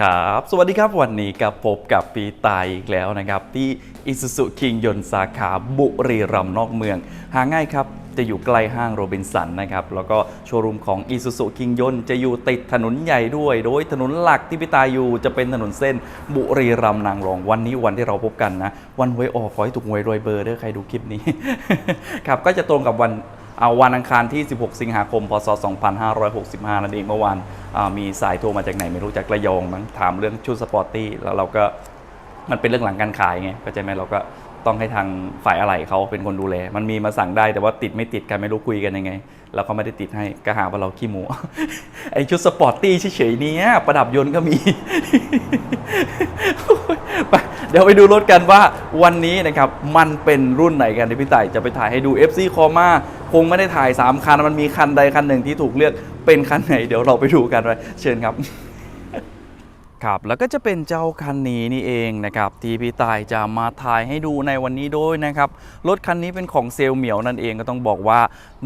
ครับ สวัสดีครับวันนี้กับพบกับปีตายอีกแล้วนะครับ ที่อิสุสุคิงยนสาขาบุรีรัมย์นอกเมือง หาง่ายครับจะอยู่ใกล้ห้างโรบินสันนะครับ แล้วก็โชว์รูมของอิสุสุคิงยนจะอยู่ติดถนนใหญ่ด้วย โดยถนนหลักที่พี่ตายอยู่จะเป็นถนนเส้นบุรีรัมย์นางรอง วันนี้วันที่เราพบกันนะ วันหวยออกขอให้ถูกหวยรวยเบอร์เด้อใครดูคลิปนี้ ครับก็จะตรงกับวัน เอาวันอังคารที่ 16 สิงหาคม พศ 2565 นั่นเองเมื่อวานมีสายโทรมาจากไหนไม่รู้จากระยองมั้งถามเรื่องชุดสปอร์ตตี้แล้วเราก็มันเป็นเรื่องหลังการขายไงเข้าใจไหมเราก็ต้องให้ทางฝ่ายอะไหล่เขาเป็นคนดูแล มันมีมาสั่งได้แต่ว่าติดไม่ติดกันไม่รู้คุยกันยังไง เราก็ไม่ได้ติดให้ก็หาว่าเราขี้หมู ไอชุดสปอร์ตตี้เฉยๆเนี้ยประดับยนต์ก็มี ดี๋ยวไปดูรถกันว่าวันนี้นะครับมันเป็นรุ่นไหนกันที่พี่ต่ายจะไปถ่ายให้ดู FC c o m a คงไม่ได้ถ่าย 3 คัน มันมีคันใดคันหนึ่งที่ถูกเลือกเป็นคันไหน เดี๋ยวเราไปดูกันไปเชิญครับ ครับแล้วก็จะเป็นเจ้าคันนี้นี่เองนะครับที่พี่ตายจะมาถ่ายให้ดูในวันนี้ด้วยนะครับรถคันนี้เป็นของเซลเหมียวนั่นเองก็ต้องบอกว่า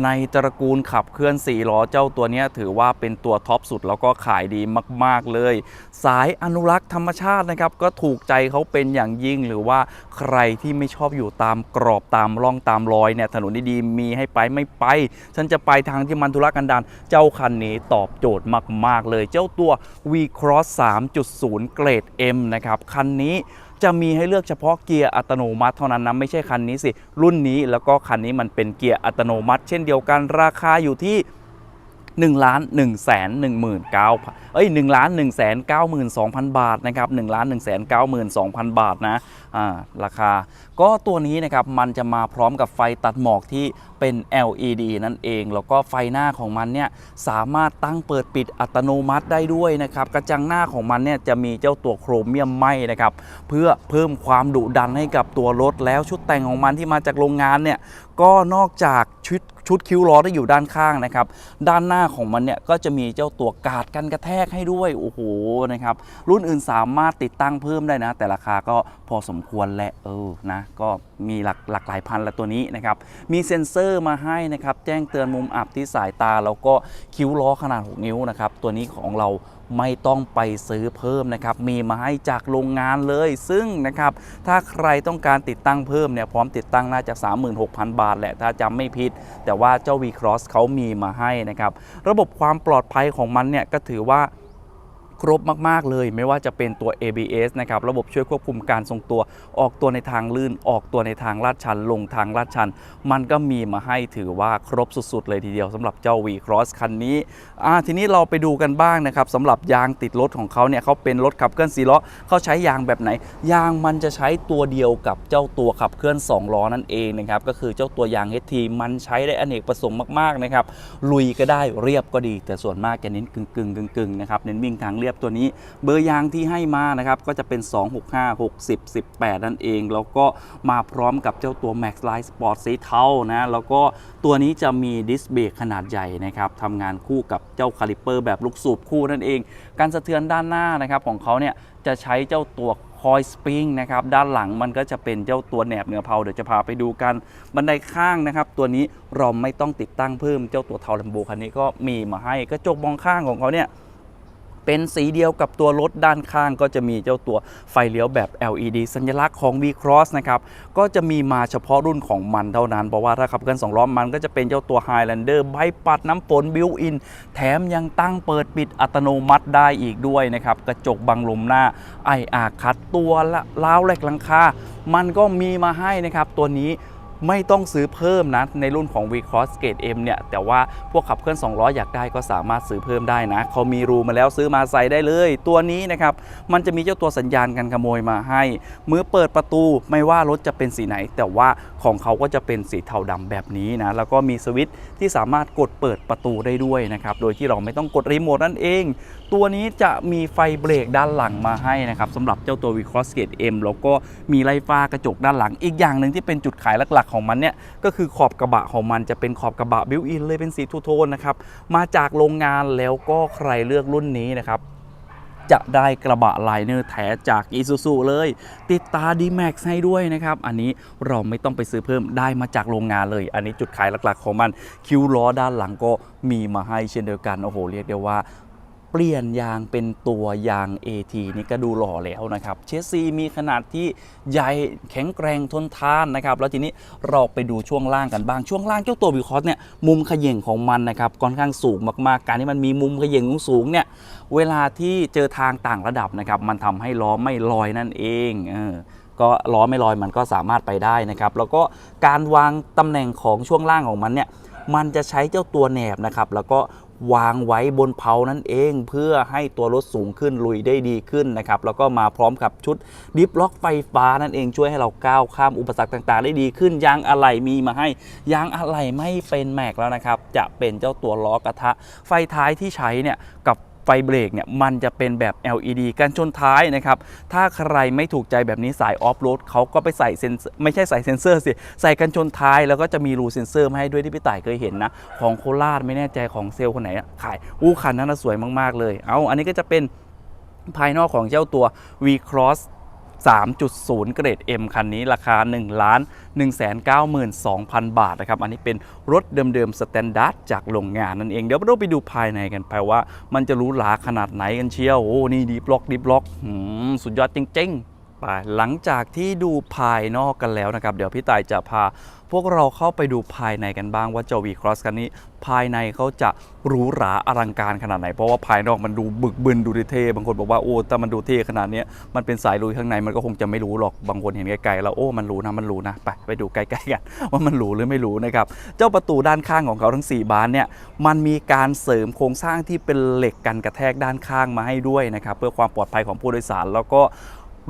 ในตระกูลขับเคลื่อน4ล้อเจ้าตัวนี้ถือว่าเป็นตัวท็อปสุดแล้วก็ขายดีมาก ๆ เลย สายอนุรักษ์ธรรมชาตินะครับก็ถูกใจเขาเป็นอย่างยิ่งหรือว่าใครที่ไม่ชอบอยู่ตามกรอบตามร่องตามรอยเนี่ยถนนดีๆมีให้ไปไม่ไป ฉันจะไปทางที่มันธุรกันดารเจ้าคันนี้ตอบโจทย์มาก ๆ เลย เจ้าตัว V Cross 3.0 0 เกรด M นะครับคันนี้จะมีให้เลือกเฉพาะเกียร์อัตโนมัติเท่านั้นนะไม่ใช่คันนี้สิ รุ่นนี้แล้วก็คันนี้มันเป็นเกียร์อัตโนมัติ เช่นเดียวกันราคาอยู่ที่ 1ล้าน1แสน1หมื่น9เอ้ย1ล้าน1แสน9หมื่น2,000 บาทนะครับ1ล้าน1แสน9หมื่น2,000 บาทนะอ่าราคา ก็ตัวนี้นะครับมันจะมาพร้อมกับไฟตัดหมอกที่เป็น LED นั่นเอง แล้วก็ไฟหน้าของมันเนี่ยสามารถตั้งเปิดปิดอัตโนมัติได้ด้วยนะครับกระจังหน้าของมันเนี่ยจะมีเจ้าตัวโครเมียมไหมนะครับเพื่อเพิ่มความดุดันให้กับตัวรถแล้วชุดแต่งของมันที่มาจากโรงงานเนี่ยก็นอกจากชุด ชุดคิ้วล้อที่อยู่ด้านข้างนะครับ ด้านหน้าของมันเนี่ยก็จะมีเจ้าตัวกาดกันกระแทกให้ด้วย โอ้โหนะครับ รุ่นอื่นสามารถติดตั้งเพิ่มได้นะ แต่ราคาก็พอสมควรแหละเออนะก็มีหลักหลากหลายพันละตัวนี้นะครับ มีเซ็นเซอร์มาให้นะครับ แจ้งเตือนมุมอับที่สายตา แล้วก็คิ้วล้อขนาด 6 นิ้วนะครับ ตัวนี้ของเรา ไม่ต้องไปซื้อเพิ่มนะครับ มีมาให้จากโรงงานเลย ซึ่งนะครับ ถ้าใครต้องการติดตั้งเพิ่มเนี่ย พร้อมติดตั้งน่าจะ 36,000 บาทแหละ ถ้าจำไม่ผิด แต่ว่าเจ้า V-Cross เขามีมาให้นะครับ ระบบความปลอดภัยของมันเนี่ยก็ถือว่า ครบมาก ๆ เลย ไม่ว่าจะเป็นตัว ABS นะครับระบบช่วยควบคุมการทรงตัว ออกตัวในทางลื่น ออกตัวในทางลาดชัน ลงทางลาดชัน มันก็มีมาให้ถือว่าครบสุด ๆ เลยทีเดียวสำหรับเจ้า V-Cross คันนี้อ่าทีนี้เราไปดูกันบ้างนะครับสำหรับยางติดรถของเขาเนี่ยเขาเป็นรถขับเคลื่อน4ล้อเขาใช้ยางแบบไหน ยางมันจะใช้ตัวเดียวกับเจ้าตัวขับเคลื่อน 2 ล้อนั่นเองนะครับก็คือเจ้าตัวยาง HT มันใช้ได้อเนกประสงค์มากๆนะครับลุยก็ได้เรียบก็ดี แต่ส่วนมากจะเน้นกึ่งกึ่งกึ่งกึ่งๆนะครับเน้นวิ่งทางเรียบตัวนี้ เบอร์ยางที่ให้มานะครับก็จะเป็น 265 60 18 นั่นเอง แล้วก็มาพร้อมกับเจ้าตัว Max Line Sport สีเทานะแล้วก็ตัวนี้จะมีดิสเบรกขนาดใหญ่นะครับทำงานคู่กับเจ้าคาลิเปอร์แบบลูกสูบคู่นั่นเอง การสะเทือนด้านหน้านะครับของเขาเนี่ยจะใช้เจ้าตัวคอยสปริงนะครับด้านหลังมันก็จะเป็นเจ้าตัวแหนบเหนือเพาเดี๋ยวจะพาไปดูกัน บันไดข้างนะครับ ตัวนี้เราไม่ต้องติดตั้งเพิ่มเจ้าตัวเทาลัมโบคันนี้ก็มีมาให้กระจกมองข้างของเขาเนี่ย เป็นสีเดียวกับตัวรถด้านข้างก็จะมีเจ้าตัวไฟเลี้ยวแบบ LED สัญลักษณ์ของ V-Cross นะครับก็จะมีมาเฉพาะรุ่นของมันเท่านั้น เพราะว่าถ้าขับเคลื่อน2ล้อมันก็จะเป็นเจ้าตัว Highlander ใบปัดน้ำฝนบิวอินแถมยังตั้งเปิดปิดอัตโนมัติได้อีกด้วยนะครับกระจกบังลมหน้าไออาคัดตัวละล้าวแหลกหลังคา มันก็มีมาให้นะครับตัวนี้ ไม่ต้องซื้อเพิ่มนะ ในรุ่นของ V-Cross Gate M เนี่ย แต่ว่าพวกขับเคลื่อน 2 ล้ออยากได้ก็สามารถซื้อเพิ่มได้นะ เขามีรูมาแล้วซื้อมาใส่ได้เลย ตัวนี้นะครับ มันจะมีเจ้าตัวสัญญาณการขโมยมาให้ เมื่อเปิดประตูไม่ว่ารถจะเป็นสีไหน แต่ว่าของเขาก็จะเป็นสีเทาดำแบบนี้นะ แล้วก็มีสวิตช์ที่สามารถกดเปิดประตูได้ด้วยนะครับ โดยที่เราไม่ต้องกดรีโมทนั่นเอง ตัวนี้จะมีไฟเบรกด้านหลังมาให้นะครับสำหรับเจ้าตัว V-Cross Gate M แล้วก็มีไล่ฟ้ากระจกด้านหลัง อีกอย่างหนึ่งที่เป็นจุดขายหลักๆของมันเนี่ยก็คือขอบกระบะของมันจะเป็นขอบกระบะบิวอินเลยเป็นสีทูโทนนะครับมาจากโรงงานแล้วก็ใครเลือกรุ่นนี้นะครับจะได้กระบะไลเนอร์แท้จาก i s u z u เลย ติดตา D-Max ให้ด้วยนะครับ อันนี้เราไม่ต้องไปซื้อเพิ่มได้มาจากโรงงานเลย อันนี้จุดขายหลักๆของมัน คิ้วล้อด้านหลังก็มีมาให้เช่นเดียวกัน โอ้โห เรียกได้ว่า เปลี่ยนยางเป็นตัวยาง AT นี่ก็ดูหล่อแล้วนะครับ เชสซีมีขนาดที่ใหญ่แข็งแกร่งทนทานนะครับ แล้วทีนี้เราไปดูช่วงล่างกันบ้าง ช่วงล่างเจ้าตัววิคอสเนี่ยมุมขย่งของมันนะครับค่อนข้างสูงมากๆ การที่มันมีมุมขย่งสูงเนี่ยเวลาที่เจอทางต่างระดับนะครับมันทำให้ล้อไม่ลอยนั่นเองเออก็ล้อไม่ลอยมันก็สามารถไปได้นะครับ แล้วก็การวางตำแหน่งของช่วงล่างของมันเนี่ยมันจะใช้เจ้าตัวแหนบนะครับ แล้วก็ วางไว้บนเพานั่นเอง เพื่อให้ตัวรถสูงขึ้นลุยได้ดีขึ้นนะครับแล้วก็มาพร้อมกับชุดดิฟล็อกไฟฟ้านั่นเองช่วยให้เราก้าวข้ามอุปสรรคต่างๆ ได้ดีขึ้นยางอะไหล่มีมาให้ยางอะไหล่ไม่เป็นแม็กแล้วนะครับจะเป็นเจ้าตัวล้อกระทะไฟท้ายที่ใช้เนี่ยกับ ฟเบรกเนี่ยมันจะเป็นแบบ LED กันชนท้ายนะครับ ถ้าใครไม่ถูกใจแบบนี้สายออฟโรดเขาก็ไปใส่เซนเซอร์ไม่ใช่ใส่เซนเซอร์สิ ใส่กันชนท้ายแล้วก็จะมีรูเซนเซอร์มาให้ด้วยที่พี่ต่ายเคยเห็นนะ ของโคราชไม่แน่ใจของเซลล์คนไหนอะขายอู้คันนั้นนะสวยมากๆเลย เอาอันนี้ก็จะเป็นภายนอกของเจ้าตัว V Cross 3.0 เกรด M คันนี้ราคา1ล้าน192,000 บาทนะครับ อันนี้เป็นรถเดิมๆสแตนดาร์ดจากโรงงานนั่นเอง เดี๋ยวเราไปดูภายในกันไปว่า มันจะหรู้หลาขนาดไหนกันเชียว โอ้ นี่ดีบล็อกดีบล็อกสุดยอดจริง ๆ ไปหลังจากที่ดูภายนอกกันแล้วนะครับ เดี๋ยวพี่ต่ายจะพา พวกเราเข้าไปดูภายในกันบ้างว่าเจ้า V Cross คันนี้ ภายในเขาจะหรูหราอลังการขนาดไหน เพราะว่าภายนอกมันดูบึกบึนดูเท่บางคนบอกว่าโอ้แต่มันดูเท่ขนาดนี้มันเป็นสายลุยข้างในมันก็คงจะไม่รู้หรอกบางคนเห็นไกลๆแล้วโอ้มันรู้นะมันรู้นะไปไปดูใกล้ๆกันว่ามันรู้หรือไม่รู้นะครับเจ้าประตูด้านข้างของเขาทั้ง 4 บานเนี่ยมันมีการเสริมโครงสร้างที่เป็นเหล็กกันกระแทกด้านข้างมาให้ด้วยนะครับเพื่อความปลอดภัยของผู้โดยสารแล้วก็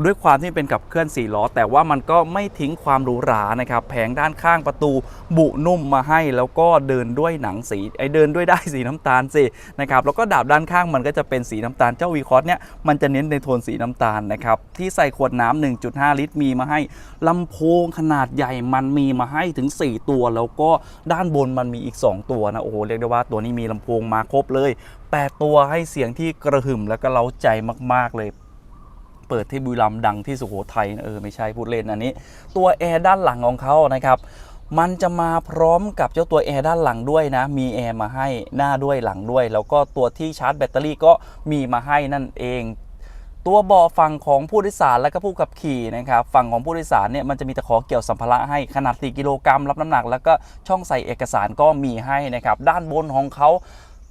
ด้วยความที่เป็นกับเคลื่อน4ล้อ แต่ว่ามันก็ไม่ทิ้งความหรูหรานะครับแผงด้านข้างประตูบุนุ่มมาให้ แล้วก็เดินด้วยหนังสีไอเดินด้วยได้สีน้ำตาลสินะครับแล้วก็ดาบด้านข้างมันก็จะเป็นสีน้ำตาลเจ้าวีคอสเนี่ยมันจะเน้นในโทนสีน้ำตาลนะครับที่ใส่ขวดน้ำ1.5 ลิตรมีมาให้ลำโพงขนาดใหญ่มันมีมาให้ถึง 4 ตัว แล้วก็ด้านบนมันมีอีก 2 ตัวนะโอ้โหเรียกได้ว่าตัวนี้มีลำโพงมาครบเลย 8 ตัวให้เสียงที่กระหึ่มแล้วก็เล้าใจมากๆเลย เปิดที่บุรีรัมย์ดังที่สุโขทัยนะเออไม่ใช่พูดเล่นอันนี้ ตัวแอร์ด้านหลังของเขานะครับมันจะมาพร้อมกับเจ้าตัวแอร์ด้านหลังด้วยนะ มีแอร์มาให้หน้าด้วยหลังด้วย แล้วก็ตัวที่ชาร์จแบตเตอรี่ก็มีมาให้นั่นเอง ตัวเบาะฝั่งของผู้โดยสารและก็ผู้ขับขี่นะครับฝั่งของผู้โดยสารเนี่ยมันจะมีตะขอเกี่ยวสัมภาระให้ขนาด 4 กิโลกรัมรับน้ำหนัก แล้วก็ช่องใส่เอกสารก็มีให้นะครับด้านบนของเขา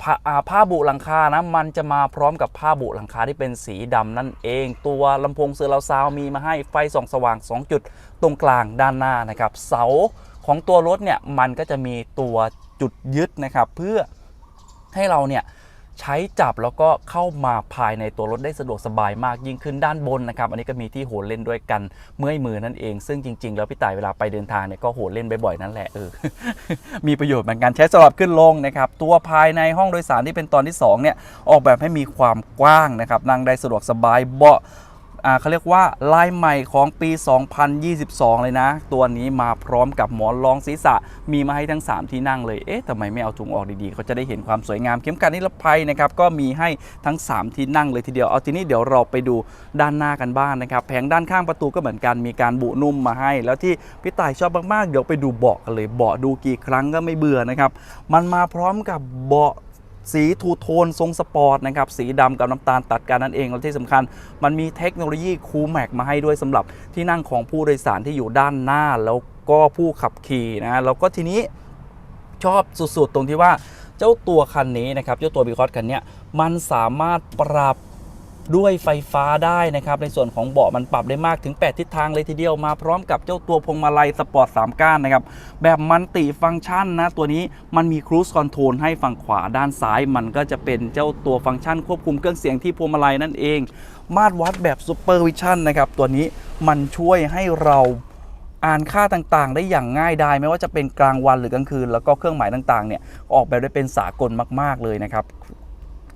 ผ้าอ่าผ้าบุหลังคานะมันจะมาพร้อมกับผ้าบุหลังคาที่เป็นสีดำนั่นเอง ตัวลำโพงเซอร์ราวซาวมีมาให้ไฟส่องสว่าง 2 จุดตรงกลางด้านหน้านะครับ เสาของตัวรถเนี่ยมันก็จะมีตัวจุดยึดนะครับ เพื่อให้เราเนี่ย ใช้จับแล้วก็เข้ามาภายในตัวรถได้สะดวกสบายมากยิ่งขึ้นด้านบนนะครับอันนี้ก็มีที่โหนเล่นด้วยกันเมื่อยมือนั่นเอง ซึ่งจริง ๆ แล้วพี่ต่ายเวลาไปเดินทางเนี่ยก็โหนเล่นบ่อยๆนั่นแหละเออมีประโยชน์เหมือนกันใช้สำหรับขึ้นลงนะครับตัวภายในห้องโดยสารที่เป็นตอนที่2เนี่ยออกแบบให้มีความกว้างนะครับนั่งได้สะดวกสบายเบาะอ่า เขาเรียกว่าลายใหม่ของปี 2022 เลยนะ ตัวนี้มาพร้อมกับหมอนรองศีรษะ มีมาให้ทั้ง 3 ที่นั่งเลย เอ๊ะทำไมไม่เอาถุงออกดีๆ เขาจะได้เห็นความสวยงามเข็มกัดนิรภัยนะครับ ก็มีให้ทั้ง 3 ที่นั่งเลยทีเดียว เอาทีนี้เดี๋ยวเราไปดูด้านหน้ากันบ้างนะครับ แผงด้านข้างประตูก็เหมือนกัน มีการบุนุ่มมาให้ แล้วที่พี่ต่ายชอบมากๆ เดี๋ยวไปดูเบาะกันเลย เบาะดูกี่ครั้งก็ไม่เบื่อนะครับ มันมาพร้อมกับเบาะ สีทูโทนทรงสปอร์ตนะครับสีดำกับน้ำตาลตัดกันนั่นเองและที่สำคัญ มันมีเทคโนโลยีคูลแม็กมาให้ด้วยสำหรับที่นั่งของผู้โดยสารที่อยู่ด้านหน้า แล้วก็ผู้ขับขี่นะแล้วก็ทีนี้ชอบสุดๆ ตรงที่ว่าเจ้าตัวคันนี้นะครับเจ้าตัวบีคอสคันนี้มันสามารถปรับ ด้วยไฟฟ้าได้นะครับในส่วนของเบาะมันปรับได้มากถึง 8 ทิศทางเลยทีเดียวมาพร้อมกับเจ้าตัวพวงมาลัยสปอร์ต3ก้านนะครับแบบมันติฟังก์ชันนะตัวนี้มันมีครู e คอนโทรลให้ฝั่งขวาด้านซ้าย มันก็จะเป็นเจ้าตัวฟังก์ชันควบคุมเครื่องเสียงที่พวงมาลัยนั่นเอง มาตรวัดแบบซูเปอร์วิชั่นนะครับตัวนี้มันช่วยให้เราอ่านค่าต่างๆ ได้อย่างง่ายดายไม่ว่าจะเป็นกลางวันหรือกลางคืน แล้วก็เครื่องหมายต่างๆเนี่ยออกแบบได้เป็นสากลมากๆเลยนะครับ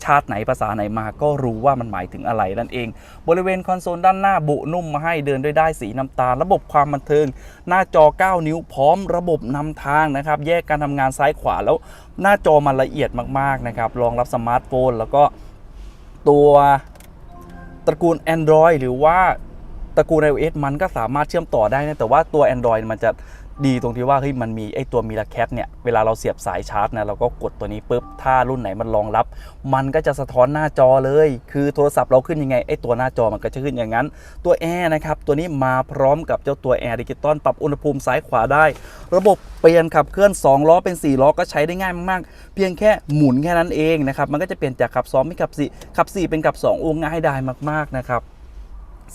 ชาติไหนภาษาไหนมาก็รู้ว่ามันหมายถึงอะไรนั่นเอง บริเวณคอนโซลด้านหน้าบุนุ่มมาให้เดินด้วยได้สีน้ำตาล ระบบความบันเทิง หน้าจอ 9 นิ้วพร้อมระบบนำทางนะครับ แยกการทำงานซ้ายขวาแล้วหน้าจอมันละเอียดมากๆนะครับรองรับสมาร์ทโฟน แล้วก็ตัวตระกูล Android หรือว่าตระกูล iOS มันก็สามารถเชื่อมต่อได้นะแต่ว่าตัว Android มันจะ ดีตรงที่ว่าเฮ้ยมันมีไอ้ตัวมิราแคทเนี่ยเวลาเราเสียบสายชาร์จนะเราก็กดตัวนี้ปุ๊บถ้ารุ่นไหนมันรองรับ มันก็จะสะท้อนหน้าจอเลย คือโทรศัพท์เราขึ้นยังไงไอ้ตัวหน้าจอมันก็จะขึ้นอย่างนั้น ตัวแอร์นะครับตัวนี้มาพร้อมกับเจ้าตัวแอร์ดิจิตอลปรับอุณหภูมิซ้ายขวาได้ ระบบเปลี่ยนขับเคลื่อน 2 ล้อเป็น 4 ล้อก็ใช้ได้ง่ายมากๆ เพียงแค่หมุนแค่นั้นเองนะครับมันก็จะเปลี่ยนจากขับ2เป็นขับ4ขับ 4 เป็นขับ2โอ้ง่ายได้มากๆนะครับ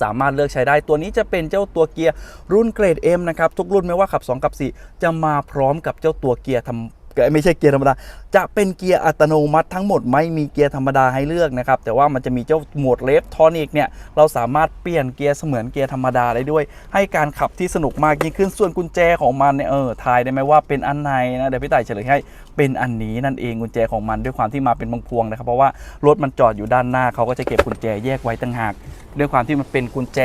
สามารถเลือกใช้ได้ตัวนี้จะเป็นเจ้าตัวเกียร์รุ่นเกรด M นะครับทุกรุ่นไม่ว่าขับ 2 กับ 4 จะมาพร้อมกับเจ้าตัวเกียร์ทำ ไม่ใช่เกียร์ธรรมดา จะเป็นเกียร์อัตโนมัติทั้งหมดไม่มีเกียร์ธรรมดาให้เลือกนะครับ แต่ว่ามันจะมีเจ้าโหมดเลฟทอนิกเนี่ยเราสามารถเปลี่ยนเกียร์เสมือนเกียร์ธรรมดาได้ด้วย ให้การขับที่สนุกมากยิ่งขึ้นส่วนกุญแจของมันเนี่ยเออทายได้ไหมว่าเป็นอันไหนนะเดี๋ยวพี่ต่ายเฉลยให้เป็นอันนี้นั่นเองกุญแจของมันด้วยความที่มาเป็นพวงนะครับเพราะว่ารถมันจอดอยู่ด้านหน้าเขาก็จะเก็บกุญแจแยกไว้ต่างหากด้วยความที่มันเป็นกุญแจ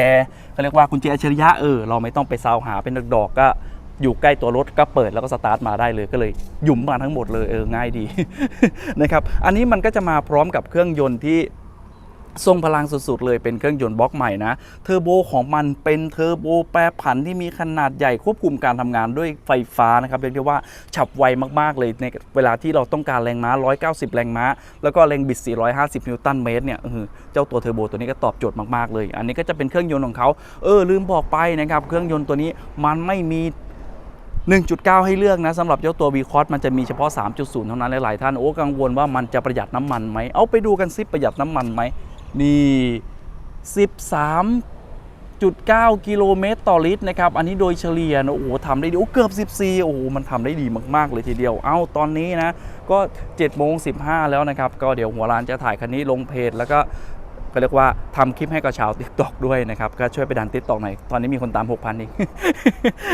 เขาเรียกว่ากุญแจอัจฉริยะเออเราไม่ต้องไปซาวหาเป็นดอกๆก็ อยู่ใกล้ตัวรถก็เปิดแล้วก็สตาร์ทมาได้เลยก็เลยหยุ่มมาทั้งหมดเลยเออง่ายดีนะครับอันนี้มันก็จะมาพร้อมกับเครื่องยนต์ที่ทรงพลังสุดๆเลยเป็นเครื่องยนต์บล็อกใหม่นะ เทอร์โบของมันเป็นเทอร์โบแปรผันที่มีขนาดใหญ่ควบคุมการทำงานด้วยไฟฟ้านะครับเรียกได้ว่าฉับไวมากๆเลยในเวลาที่เราต้องการแรงม้า 190 แรงม้า แล้วก็แรงบิด 450 นิวตันเมตรเนี่ยเออเจ้าตัวเทอร์โบตัวนี้ก็ตอบโจทย์มากๆเลย อันนี้ก็จะเป็นเครื่องยนต์ของเขาเออลืมบอกไปนะครับเครื่องยนต์ตัวนี้มันไม่มี 1.9 ให้เลือกนะสำหรับเจ้าตัว v c o s มันจะมีเฉพาะ 3.0 เท่านั้นหลายๆท่านโอ้กังวลว่ามันจะประหยัดน้ำมันไหมเอาไปดูกันซิประหยัดน้ำมันไหมนี่ 13.9 กิโลเมตรต่อลิตรนะครับอันนี้โดยเฉลี่ยนะโอ้โหทำได้ดีโอ้เกือบ 14 โอ้โหมันทำได้ดีมาก ๆ เลยทีเดียว เอ้าตอนนี้นะ ก็7โมง15 แล้วนะครับ ก็เดี๋ยวหัวร้านจะถ่ายคันนี้ลงเพจแล้วก็ ก็เรียกว่าทำคลิปให้กับชาวติ๊กตอกด้วยนะครับ ก็ช่วยไปดันติ๊กตอกหน่อย ตอนนี้มีคนตาม 6,000เอง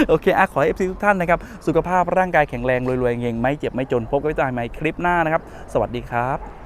โอเคอะขอให้ FC ทุกท่านนะครับ สุขภาพร่างกายแข็งแรง รวยๆเงงไม่เจ็บไม่จน พบกันใหม่คลิปหน้านะครับ สวัสดีครับ